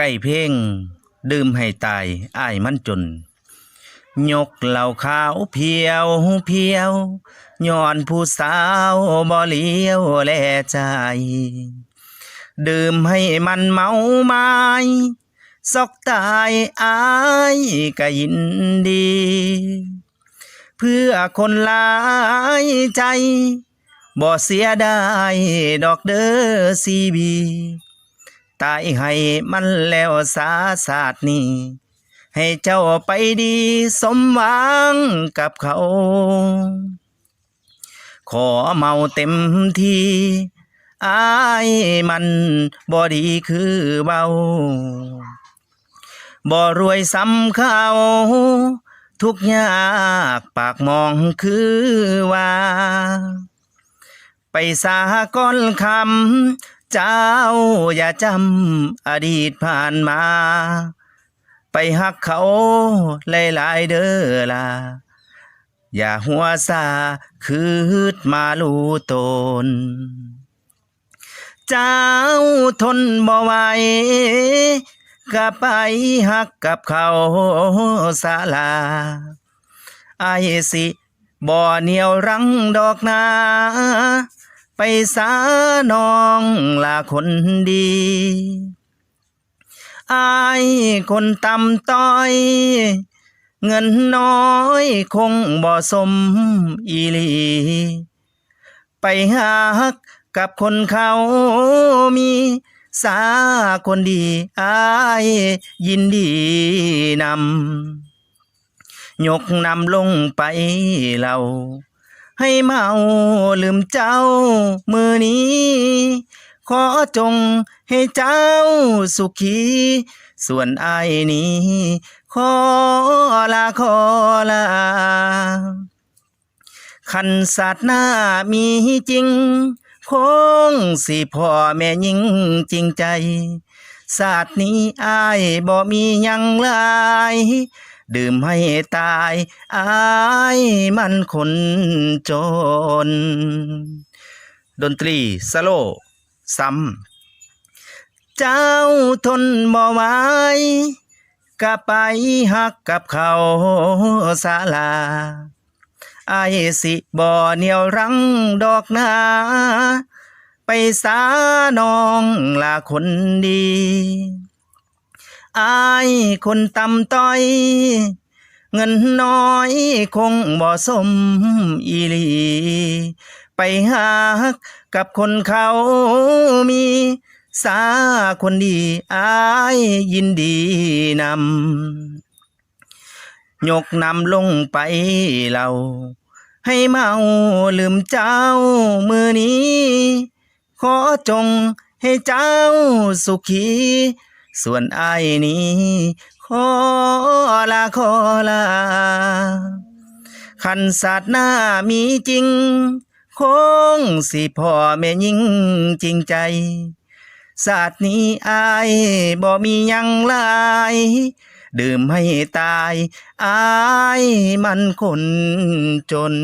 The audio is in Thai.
ใกล้เพ่ง ดื่มให้ตายอ้ายมันจน ยกเหล่าขาวเพียวเพียวย้อนผู้สาวบ่เลี้ยวแลใจ ดื่มให้มันเมาไม้ซอกตายอายก็ยินดี เพื่อคนหลายใจบ่เสียดายดอกเด้อซีบี ตายให้มันแล้วสาสาดนี้ ให้เจ้าไปดีสมหวังกับเขา ขอเมาเต็มที่อายมันบ่ดีคือเบาบ่รวยซ้ำเขาทุกยากปากมองคือว่า ไปสาก้อนคำ เจ้าอย่าจำอดีตผ่านมา ไปหักเขาหลายๆเด้อล่ะอย่าหัวซาคืดมาลูตน เจ้าทนบ่ไหวก็ไปหักกับเขาสาลาไอายสิบ่เหนียวรังดอกนา ไปสาน้องลาคนดีอายคนต่ำต้อย เงินน้อยคงบ่สมอีลี ไปหักกับคนเขามีสาคนดีอายยินดีนำยกนำลงไปเรา ให้เมาลืมเจ้ามือนี้ ขอจงให้เจ้าสุขี ส่วนไอายนี้ ขอลาขอลาขันศาสตร์หน้ามีจริง คงสิพ่อแม่ยิ่งจริงใจศาสตร์นี้อายบ่มียังหลาย ดื่มให้ตายอายมันคนจน ดนตรีสโลซ้ำ เจ้าทนบ่ไหวก็ไปหักกับเขาศาลาอายสิบ่เหนียวรังดอกนาไปสาน้องลาคนดี อายคนต่ำต้อย เงินน้อยคงบ่สมอีหลี ไปหักกับคนเขามีสาคนดีอายยินดีนำ ยกนำลงไปเรา ให้เมาลืมเจ้ามือนี้ ขอจงให้เจ้าสุขี ส่วนไอายนี้ขอลาขอลาขันศาสตร์หน้ามีจริง คงสิพ่อแม่ยิ่งจริงใจศาสตร์นี้อายบ่มียังลาย ดื่มให้ตายอายมันคนจน